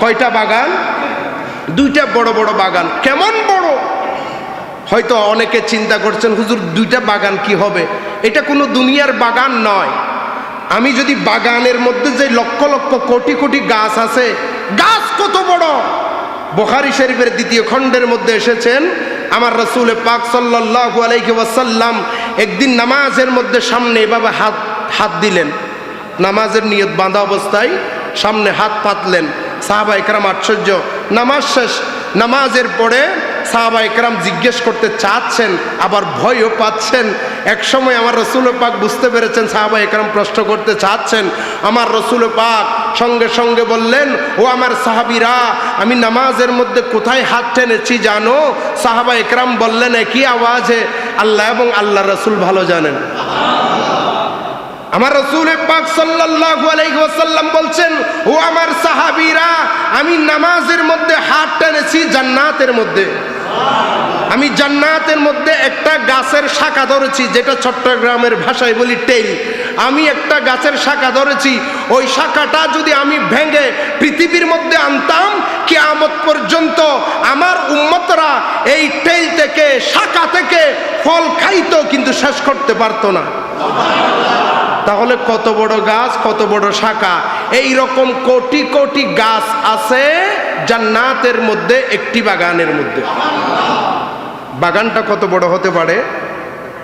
কয়টা বাগান? দুইটা বড় বড় বাগান। কেমন বড়? হয়তো অনেকে চিন্তা করছেন, হুজুর, দুইটা বাগান কি হবে? এটা কোনো দুনিয়ার বাগান নয়। আমি যদি বাগানের মধ্যে যে লক্ষ লক্ষ কোটি কোটি গাছ আছে, গাছ কত বড়? বোখারি শরীফের দ্বিতীয় খণ্ডের মধ্যে এসেছেন, আমার রসুল পাক সাল্লাল্লাহু আলাইহি ওয়াসাল্লাম একদিন নামাজের মধ্যে সামনে এভাবে হাত হাত দিলেন। নামাজের নিয়ত বাঁধা অবস্থায় সামনে হাত পাতলেন। সাহাবা একরাম আশ্চর্য। নামাজ শেষ, নামাজের পরে সাহাবা একরাম জিজ্ঞেস করতে চাচ্ছেন, আবার ভয়ও পাচ্ছেন। এক সময় আমার রসুল পাক বুঝতে পেরেছেন, সাহাবা একরাম প্রশ্ন করতে চাচ্ছেন, আমার রসুল পাক সঙ্গে সঙ্গে বললেন, ও আমার সাহাবিরা, আমি নামাজের মধ্যে কোথায় হাত টেনেছি জানো? সাহাবা একরাম বললেন, একই আওয়াজে, আল্লাহ এবং আল্লাহ রসুল ভালো জানেন। আমার রসুল পাক ওয়াসাল্লাম বলছেন, ও আমার সাহাবীরা, আমি নামাজের মধ্যে হাত টেনেছি জান্নাতের মধ্যে। আমি জান্নাতের মধ্যে একটা গাছের শাখা ধরেছি, যেটা চট্টগ্রামের ভাষায় বলি টেল আমি একটা গাছের শাখা ধরেছি, ওই শাখাটা যদি আমি ভেঙে পৃথিবীর মধ্যে আনতাম, কিয়ামত পর্যন্ত আমার উম্মতরা এই টেল থেকে, শাখা থেকে ফল খাইতো, কিন্তু শেষ করতে পারতো না। তাহলে কত বড় গাছ, কত বড় শাখা? এই রকম কোটি কোটি গাছ আছে জান্নাতের মধ্যে, একটি বাগানের মধ্যে। বাগানটা কত বড় হতে পারে?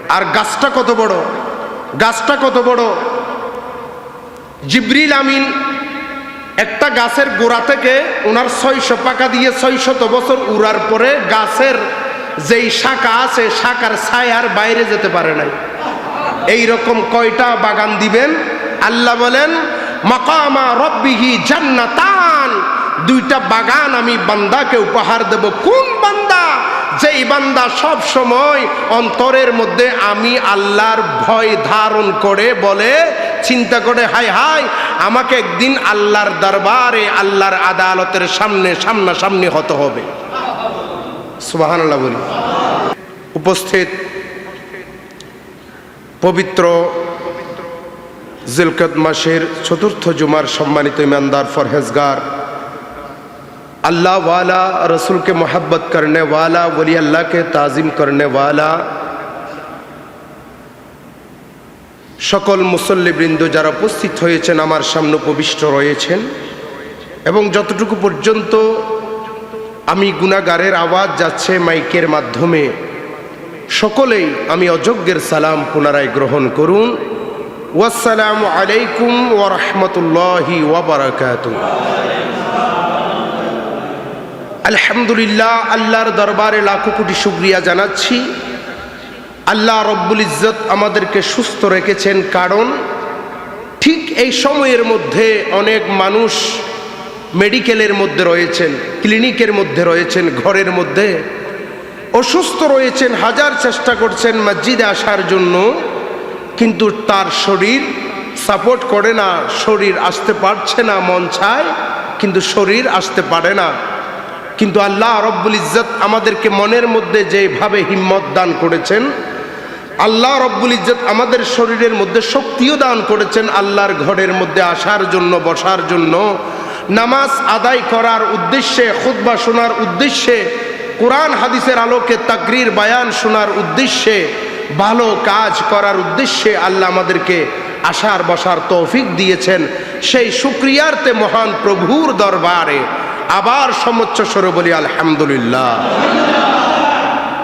আর গাছটা কত বড়? গাছটা কত বড়? জিব্রিল আমিন একটা গাছের গোড়া থেকে ওনার ছয়শো পাকা দিয়ে ছয়শত বছর উড়ার পরে গাছের যেই শাখা আছে, শাখার ছায়ার বাইরে যেতে পারে নাই। এই রকম কয়টা বাগান দিবেন? আল্লাহ বলেন, মাকামা রব্বিহি জান্নাতান। দুইটা বাগান আমি বান্দাকে উপহার দেব। কোন বান্দা? যেই বান্দা সব সময় অন্তরের মধ্যে আমি আল্লাহর ভয় ধারণ করে বলে, চিন্তা করে হাই হাই আমাকে একদিন আল্লাহর দরবারে আল্লাহর আদালতের সামনে সামনাসামনি হতে হবে। সুবহানাল্লাহ বলি। উপস্থিত পবিত্র জিলকত মাসের চতুর্থ জুমার সম্মানিত ইমানদার ফরহেজগার আল্লাহওয়ালা রসুলকে মোহাব্বত করেওয়ালা বলি আল্লাহকে তাজিম করেওয়ালা সকল মুসল্লিবৃন্দ যারা উপস্থিত হয়েছেন, আমার সামনে উপবিষ্ট রয়েছেন, এবং যতটুকু পর্যন্ত আমি গুণাগারের আওয়াজ যাচ্ছে মাইকের মাধ্যমে সকলেই আমি অযোগ্যের সালাম পুনরায় গ্রহণ করুন। ওয়াসালামু আলাইকুম ওরহমতুল্লাহি ওয়াবারাকাতু আলহামদুলিল্লাহ, আল্লাহর দরবারে লাখো কোটি শুক্রিয়া জানাচ্ছি। আল্লাহ রব্বুল ইজ্জত আমাদেরকে সুস্থ রেখেছেন, কারণ ঠিক এই সময়ের মধ্যে অনেক মানুষ মেডিকেলের মধ্যে রয়েছেন ক্লিনিকের মধ্যে রয়েছেন, ঘরের মধ্যে। অসুস্থ রয়েছেন, হাজার চেষ্টা করছেন মসজিদে আসার জন্য, কিন্তু তার শরীর সাপোর্ট করে না, শরীর আসতে পারছে না, মন চায়, কিন্তু শরীর আসতে পারে না। কিন্তু আল্লাহ রব্বুল ইজ্জত আমাদেরকে মনের মধ্যে যেভাবে হিম্মত দান করেছেন, আল্লাহ রব্বুল ইজ্জত আমাদের শরীরের মধ্যে শক্তিও দান করেছেন আল্লাহর ঘরের মধ্যে আসার জন্য, বসার জন্য। নামাজ আদায় করার উদ্দেশ্যে খুদ্া শোনার উদ্দেশ্যে কোরআন হাদিসের আলোকে তাকরির বায়ান শোনার উদ্দেশ্যে, ভালো কাজ করার উদ্দেশ্যে আল্লাহ আমাদেরকে আসার বসার তৌফিক দিয়েছেন। সেই সুক্রিয়ার্তে মহান প্রভুর দরবারে আবার সমচ্চ স্বরে বলি, আলহামদুলিল্লাহ।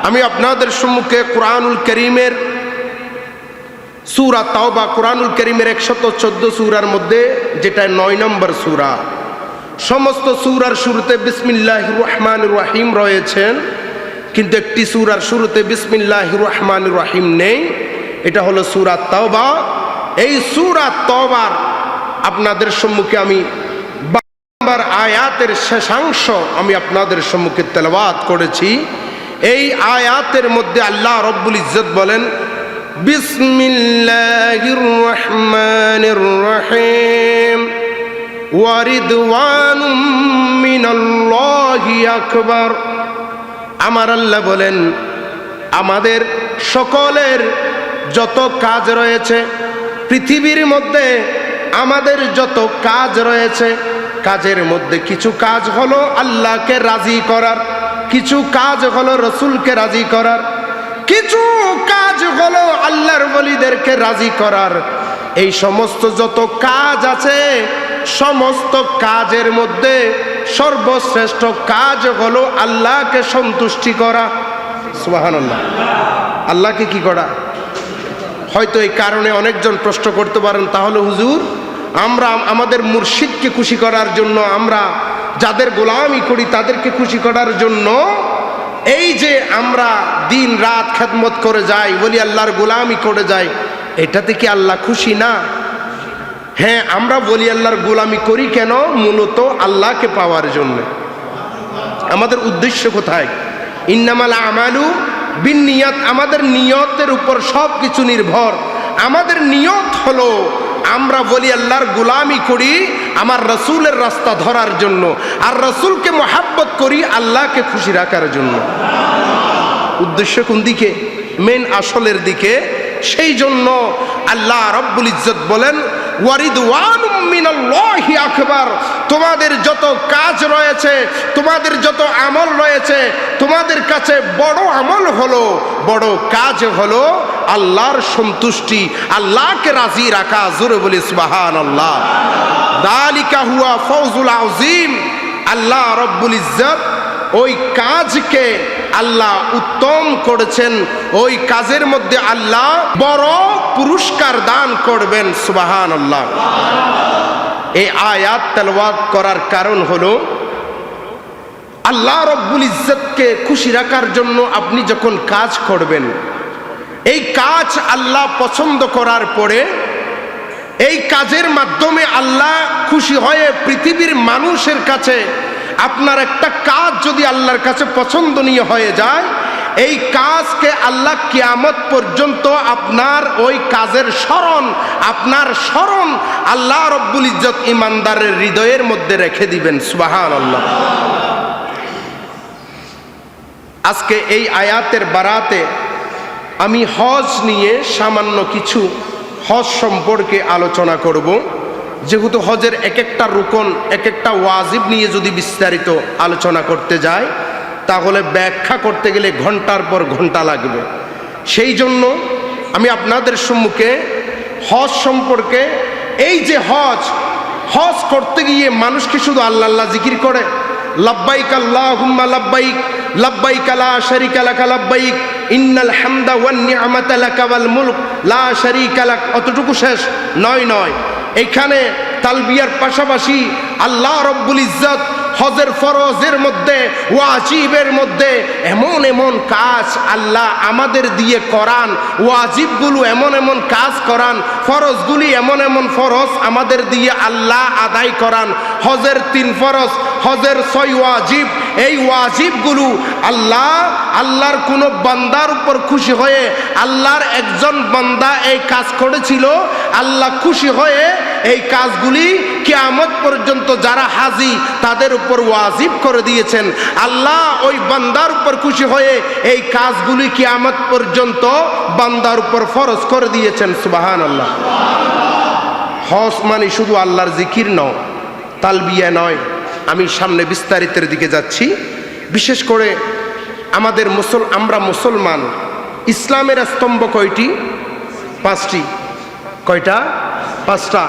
আমি আপনাদের সম্মুখে কোরআনুল করিমের সুরা তাওবা, কোরআনুল করিমের একশত চোদ্দ সুরার মধ্যে, যেটা নয় নম্বর সুরা সমস্ত সুরার শুরুতে বিসমিল্লাহ রহমান রাহিম রয়েছেন, কিন্তু একটি সুরার শুরুতে বিসমিল্লাহ রহমান রাহিম নেই। এটা হলো সুরা তওবা। এই সুরা তওবার আপনাদের সম্মুখে আমি নাম্বার আয়াতের শেষাংশ আমি আপনাদের সম্মুখে তেলাওয়াত করেছি। এই আয়াতের মধ্যে আল্লাহ রব্বুল ইজ্জত বলেন, বিসমিল্লাহির রহমানির রহিম। আকবার। আমার আল্লাহ বলেন, আমাদের সকলের যত কাজ রয়েছে, পৃথিবীর মধ্যে আমাদের যত কাজ রয়েছে, কাজের মধ্যে কিছু কাজ হলো আল্লাহকে রাজি করার, কিছু কাজ হলো রসুলকে রাজি করার, কিছু কাজ হলো আল্লাহর বলিদেরকে রাজি করার। এই সমস্ত যত কাজ আছে সমস্ত কাজের মধ্যে সর্বশ্রেষ্ঠ কাজ হলো আল্লাহকে সন্তুষ্টি করা। সুবাহান আল্লাহ আল্লাহকে কি করা? হয়তো এই কারণে অনেকজন প্রশ্ন করতে পারেন, তাহলে হুজুর, আমরা আমাদের মুর্শিদকে খুশি করার জন্য, আমরা যাদের গোলামি করি তাদেরকে খুশি করার জন্য, এই যে আমরা দিন রাত খেদমত করে যাই, বলি আল্লাহর গোলামি করে যাই, এটাতে কি আল্লাহ খুশি না? হ্যাঁ আমরা বলি আল্লাহর গোলামি করি কেন? মূলত আল্লাহকে পাওয়ার জন্য। আমাদের উদ্দেশ্য কোথায়? ইন্নামাল আমালু বিন নিয়ত আমাদের নিয়তের উপর সব কিছু নির্ভর। আমাদের নিয়ত হলো, আমরা বলি আল্লাহর গোলামি করি আমার রসুলের রাস্তা ধরার জন্য। আর রসুলকে মোহাব্বত করি আল্লাহকে খুশি রাখার জন্য। উদ্দেশ্য কোন দিকে? মেন আসলের দিকে। সেই জন্য আল্লাহ রব্বুল ইজ্জত বলেন তোমাদের যত কাজ রয়েছে, তোমাদের যত আমল রয়েছে, তোমাদের কাছে বড় আমল হলো, বড় কাজ হলো আল্লাহর সন্তুষ্টি, আল্লাহকে রাজি রাখা, জোরে বলি সুবাহান আল্লাহ দালিকা হুয়া ফৌজুল আজিম আল্লাহ রব্বুল ইজ্জত ওই কাজকে আল্লাহ উত্তম করেছেন, ওই কাজের মধ্যে আল্লাহ বড় পুরস্কার দান করবেন সুবাহান আল্লাহ এই আয়াত তেলওয়াত করার কারণ হলো, আল্লাহ রব্বুল ইজ্জতকে খুশি রাখার জন্য আপনি যখন কাজ করবেন, এই কাজ আল্লাহ পছন্দ করার পরে, এই কাজের মাধ্যমে আল্লাহ খুশি হয়ে পৃথিবীর মানুষের কাছে আপনার একটা কাজ যদি আল্লাহর কাছে পছন্দনীয় হয়ে যায়, এই কাজকে আল্লাহ কিয়ামত পর্যন্ত আপনার ওই কাজের স্মরণ, আপনার স্মরণ আল্লাহ রব্বুল ইজ্জত ইমানদারের হৃদয়ের মধ্যে রেখে দিবেন সুবাহান আল্লাহ আজকে এই আয়াতের বারাতে আমি হজ নিয়ে সামান্য কিছু হজ সম্পর্কে আলোচনা করব। যেহেতু হজের এক একটা রুকন এক একটা ওয়াজিব নিয়ে যদি বিস্তারিত আলোচনা করতে যায় তাহলে ব্যাখ্যা করতে গেলে ঘণ্টার পর ঘণ্টা লাগবে। সেই জন্য আমি আপনাদের সম্মুখে হজ সম্পর্কে, এই যে হজ হজ করতে গিয়ে মানুষ কি শুধু আল্লাহ আল্লাহ জিকির করে। লাব্বাইক আল্লাহুম্মা লাব্বাইক লাব্বাইক লা শারিকা লাকা লাব্বাইক, ইন্নাল হামদা ওয়ান নি'মাতা লাকা ওয়াল মুলক, লা অতটুকু শেষ, নয় নয়। এখানে তালবিয়ার পাশাপাশি আল্লাহ রব্বুল ইজ্জত হজের ফরজের মধ্যে ওয়াজিবের মধ্যে এমন এমন কাজ আল্লাহ আমাদের দিয়ে করান ওয়াজিবগুলো এমন এমন কাজ করান, ফরজগুলি এমন এমন ফরজ আমাদের দিয়ে আল্লাহ আদায় করান। হজের তিন ফরজ, হজের ছয় ওয়াজিব, এই ওয়াজিবগুলো আল্লাহ, আল্লাহর কোনো বান্দার উপর খুশি হয়ে আল্লাহর একজন বান্দা এই কাজ করেছিল, আল্লাহ খুশি হয়ে এই কাজগুলি কিয়ামত পর্যন্ত যারা হাজি, তাদের উপর ওয়াজিব করে দিয়েছেন। আল্লাহ ওই বান্দার উপর খুশি হয়ে এই কাজগুলি কিয়ামত পর্যন্ত বান্দার উপর ফরজ করে দিয়েছেন। সুবাহান আল্লাহ হস মানে শুধু আল্লাহর জিকির নয় তালবিয়া নয়। আমি সামনে বিস্তারিতের দিকে যাচ্ছি। বিশেষ করে আমাদের মুসল, আমরা মুসলমান, ইসলামের স্তম্ভ কয়টি? পাঁচটি। কয়টা? পাঁচটা।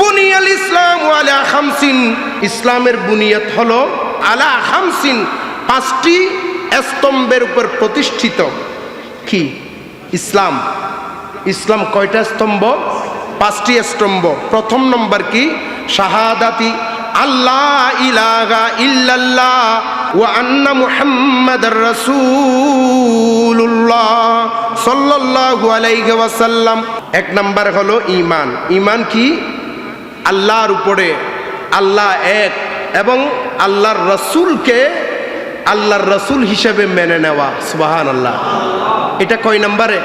বুনিয়াল ইসলাম আলা খামসিন। ইসলামের বুনিয়াত হলো আলা খামসিন, পাঁচটি স্তম্ভের উপর প্রতিষ্ঠিত। কি? ইসলাম। ইসলাম কয়টা স্তম্ভ? পাঁচটি স্তম্ভ। প্রথম নম্বর কি? শাহাদাতি আল্লাহ ইলাহা ইল্লাল্লাহ ওয়া আন্না মুহাম্মাদার রাসূলুল্লাহ সাল্লাল্লাহু আলাইহি ওয়াসাল্লাম। এক নাম্বার হলো ঈমান। ঈমান কি? আল্লাহর উপরে আল্লাহ এক এবং আল্লাহর রসুলকে আল্লাহর রসুল হিসেবে মেনে নেওয়া সুবাহান আল্লাহ এটা কয় নম্বরে?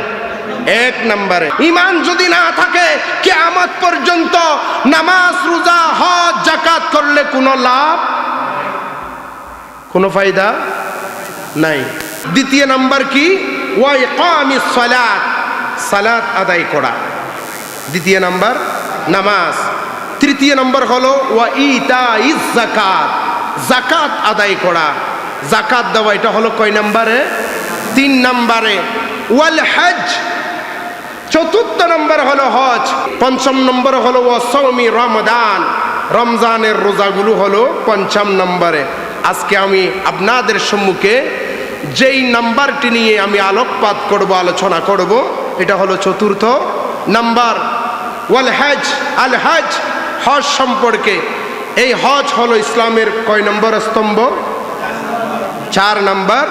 এক নম্বরে। ইমান যদি না থাকে, কেয়ামত পর্যন্ত নামাজ, রোজা, হজ জাকাত করলে কোনো লাভ কোনো ফায়দা নাই। দ্বিতীয় নাম্বার কি? ওয়াই কামিস সালাত। সালাত আদায় করা। দ্বিতীয় নাম্বার, নামাজ। তৃতীয় নম্বর হলো ইতা জাকাত জাকাত আদায় করা। জাকাত দেওয়া, এটা হলো কয় নম্বরে? তিন নম্বরে। ওয়াল হজ চতুর্থ নম্বর হলো হজ পঞ্চম নম্বর হলো ও সৌমি রমদান রমজানের রোজাগুলো হলো পঞ্চম নম্বরে। আজকে আমি আপনাদের সম্মুখে যেই নাম্বারটি নিয়ে আমি আলোকপাত করব, আলোচনা করব, এটা হলো চতুর্থ নাম্বার। ওয়াল হজ আল হজ হজ সম্পর্কে। এই হজ হলো ইসলামের কয় নম্বর স্তম্ভ? চার নম্বর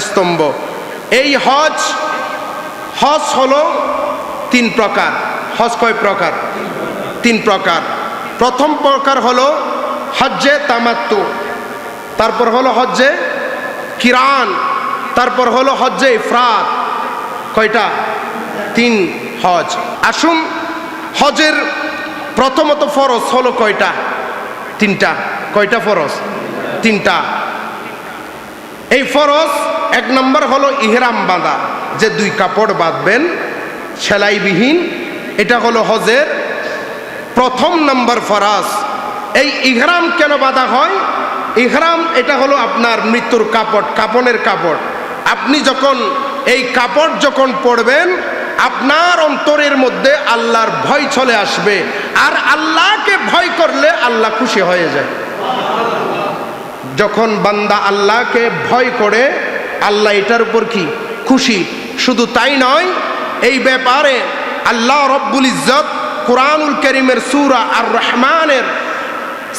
স্তম্ভ। এই হজ হজ হলো তিন প্রকার। হজ কয় প্রকার? তিন প্রকার। প্রথম প্রকার হলো হজ্জে তামাত্তু। তারপর হলো হজ্জে কিরান। তারপর হলো হজ্জে ইফরাত। কয়টা? তিন হজ। আসুন হজের প্রথমত ফরজ হলো কয়টা? তিনটা। কয়টা ফরজ? তিনটা। এই ফরজ এক নম্বর হলো ইহরাম বাঁধা। যে দুই কাপড় বাঁধবেন, সেলাইবিহীন, এটা হলো হজের প্রথম নম্বর ফরাজ। এই ইহরাম কেন বাঁধা হয়? ইহরাম এটা হলো আপনার মৃত্যুর কাপড়, কাপনের কাপড়। আপনি যখন এই কাপড় যখন পরবেন আপনার অন্তরের মধ্যে আল্লাহর ভয় চলে আসবে। আর আল্লাহকে ভয় করলে আল্লাহ খুশি হয়ে যায়। যখন বান্দা আল্লাহকে ভয় করে, আল্লাহ এটার উপর কি? খুশি। শুধু তাই নয়, এই ব্যাপারে আল্লাহ রব্বুল ইজ্জত কোরআনুল করিমের সুরা আর রহমানের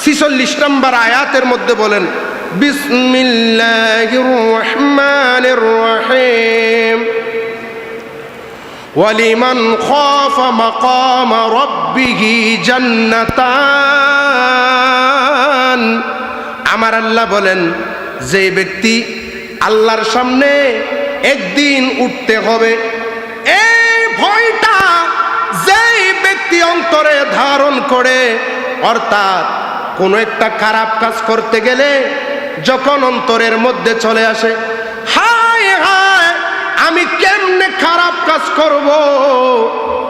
ছিচল্লিশ নম্বর আয়াতের মধ্যে বলেন, বিসমিল্লাহির রহমানির রহিম। ওয়ালিমান খাফা মাকাম রব্বিহি জান্নাতান। আমার আল্লাহ বলেন, যে ব্যক্তি আল্লাহর সামনে একদিন উঠতে হবে, এই ভয়টা যেই ব্যক্তি অন্তরে ধারণ করে, অর্থাৎ কোনো একটা খারাপ কাজ করতে গেলে যখন অন্তরের মধ্যে চলে আসে হা আমি কেমনে খারাপ কাজ করব?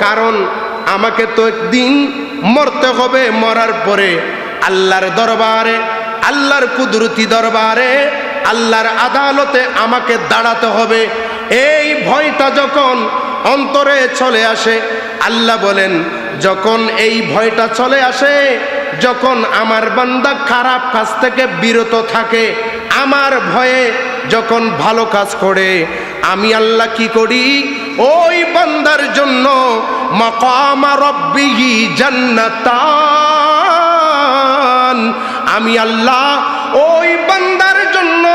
কারণ আমাকে তো একদিন মরতে হবে, মরার পরে। আল্লাহর দরবারে, আল্লাহর কুদরতি দরবারে, আল্লাহর আদালতে আমাকে দাঁড়াতে হবে। এই ভয়টা যখন অন্তরে চলে আসে, আল্লাহ বলেন, যখন এই ভয়টা চলে আসে, যখন আমার বান্দা খারাপ কাজ থেকে বিরত থাকে, আমার ভয়ে যখন ভালো কাজ করে, আমি আল্লাহ কি করি? ওই বান্দার জন্য মকামা রব্বিহি জান্নাতান। আমি আল্লাহ ওই বান্দার জন্য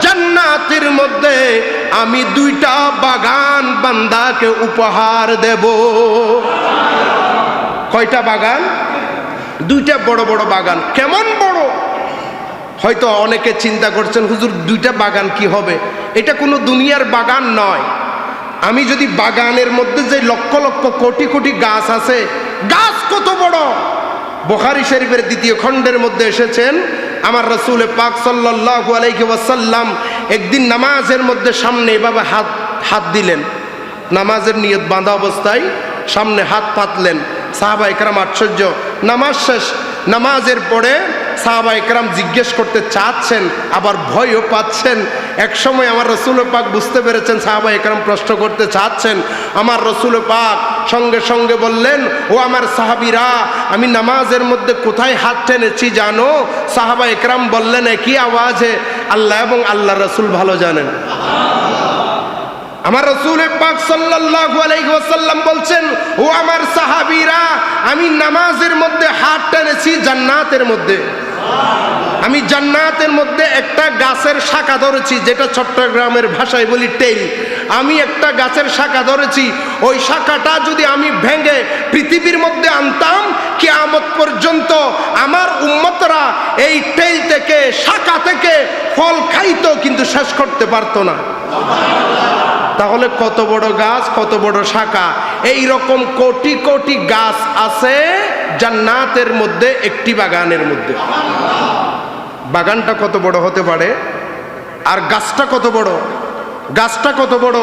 জান্নাতের মধ্যে আমি দুইটা বাগান বান্দাকে উপহার দেব। কয়টা বাগান? দুইটা বড় বড় বাগান। কেমন বড় হয়তো অনেকে চিন্তা করছেন, হুজুর, দুইটা বাগান কি হবে? এটা কোনো দুনিয়ার বাগান নয়। আমি যদি বাগানের মধ্যে যে লক্ষ লক্ষ কোটি কোটি গাছ আছে, গাছ কত বড়? বোখারি শরীফের দ্বিতীয় খণ্ডের মধ্যে এসেছেন, আমার রসুল পাক সাল্লাহ আলাইহি ওয়াসাল্লাম একদিন নামাজের মধ্যে সামনে এভাবে হাত হাত দিলেন। নামাজের নিয়ত বাঁধা অবস্থায় সামনে হাত পাতলেন। সাহাবা একরাম আশ্চর্য। নামাজ শেষ। নামাজের পরে সাহাবা একরাম জিজ্ঞেস করতে চাচ্ছেন, আবার ভয়ও পাচ্ছেন। এক সময় আমার রসুল পাক বুঝতে পেরেছেন, সাহাবা একরাম প্রশ্ন করতে চাচ্ছেন, আমার রসুল পাক সঙ্গে সঙ্গে বললেন, ও আমার সাহাবিরা, আমি নামাজের মধ্যে কোথায় হাত টেনেছি জানো? সাহাবা একরাম বললেন, একই আওয়াজে, আল্লাহ এবং আল্লাহ রসুল ভালো জানেন। আমার রসুল পাক সাল্লাল্লাহু আলাইহি বলছেন, ও আমার সাহাবীরা, আমি নামাজের মধ্যে হাত টেনেছি জান্নাতের মধ্যে। আমি জান্নাতের মধ্যে একটা গাছের শাখা ধরেছি, যেটা চট্টগ্রামের ভাষায় বলি টেল আমি একটা গাছের শাখা ধরেছি, ওই শাখাটা যদি আমি ভেঙে পৃথিবীর মধ্যে আনতাম কি কেয়ামত পর্যন্ত আমার উম্মতরা এই টেল থেকে, শাখা থেকে ফল খাইতো, কিন্তু শেষ করতে পারতো না। তাহলে কত বড় গাছ, কত বড় শাখা? এই রকম কোটি কোটি গাছ আছে জান্নাতের মধ্যে একটি বাগানের মধ্যে। বাগানটা কত বড় হতে পারে? আর গাছটা কত বড়? গাছটা কত বড়?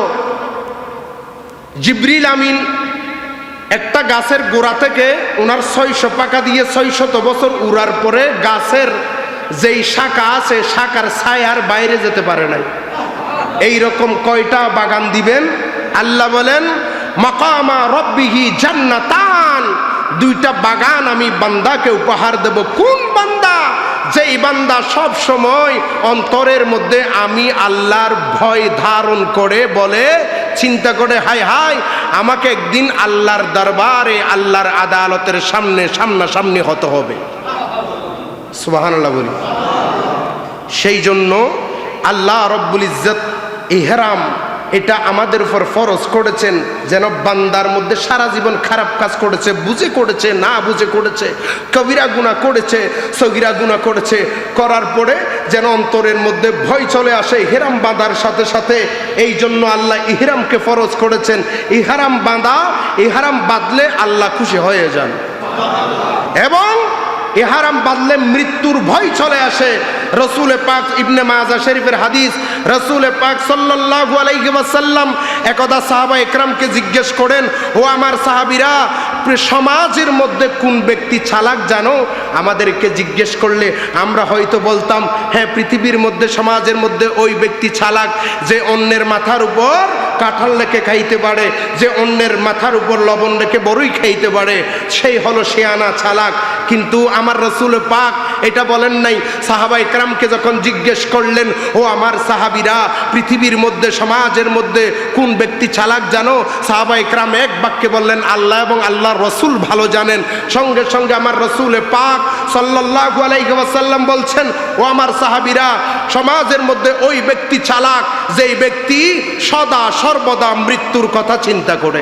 জিব্রিল আমিন একটা গাছের গোড়া থেকে ওনার ছয়শো পাকা দিয়ে ছয়শত বছর উড়ার পরে গাছের যেই শাখা আছে, শাখার ছায়ার বাইরে যেতে পারে নাই। এই রকম কয়টা বাগান দিবেন? আল্লাহ বলেন, মকামা রব্বিহি জান্নাতান দুইটা বাগান আমি বান্দাকে উপহার দেব। কোন বান্দা? যেই বান্দা সব সময় অন্তরের মধ্যে আমি আল্লাহর ভয় ধারণ করে বলে, চিন্তা করে হাই হাই আমাকে একদিন আল্লাহর দরবারে, আল্লাহর আদালতের সামনে, সামনাসামনি হতে হবে। সুবাহান্লাহ বলি। সেই জন্য আল্লাহ রব্বুল ইজ্জত, ইহরাম এটা আমাদের উপর ফরজ করেছেন, যেন বান্দার মধ্যে সারা জীবন খারাপ কাজ করেছে, বুঝে করেছে, না বুঝে করেছে, কবিরা গুণা করেছে, সগিরা গুণা করেছে, করার পরে যেন অন্তরের মধ্যে ভয় চলে আসে ইহরাম বাঁধার সাথে সাথে এই জন্য আল্লাহ ইহরামকে ফরজ করেছেন, ইহারাম বাঁধা, ইহারাম বাঁধলে আল্লাহ খুশি হয়ে যান। এবং এহারাম বাঁধলে মৃত্যুর ভয় চলে আসে রসুলে পাক ইবনে মাজা শরীফের হাদিস, রসুলে পাক সাল্লাল্লাহু আলাইহি ওয়াসাল্লাম একদা সাহাবা একরামকে জিজ্ঞেস করেন, ও আমার সাহাবীরা সমাজের মধ্যে কোন ব্যক্তি চালাক জানো? আমাদেরকে জিজ্ঞেস করলে, আমরা হয়তো বলতাম হ্যাঁ পৃথিবীর মধ্যে, সমাজের মধ্যে ওই ব্যক্তি চালাক যে অন্যের মাথার উপর কাঁঠাল রেখে খাইতে পারে, যে অন্যের মাথার উপর লবণ রেখে বড়ই খাইতে পারে, সেই হলো শেয়ানা চালাক। কিন্তু আমার রসুল পাক এটা বলেন নাই সাহাবা ইকরামকে যখন জিজ্ঞেস করলেন, ও আমার সাহাবিরা, পৃথিবীর মধ্যে, সমাজের মধ্যে কোন ব্যক্তি চালাক জানো? সাহাবা ইকরাম এক বাক্যে বললেন, আল্লাহ এবং আল্লাহ রসুল ভালো জানেন। সঙ্গে সঙ্গে আমার রসুলে পাক সাল্লাল্লাহু আলাইহি ওয়াসাল্লাম বলছেন, ও আমার সাহাবিরা, সমাজের মধ্যে ওই ব্যক্তি চালাক, যেই ব্যক্তি সদা সর্বদা মৃত্যুর কথা চিন্তা করে।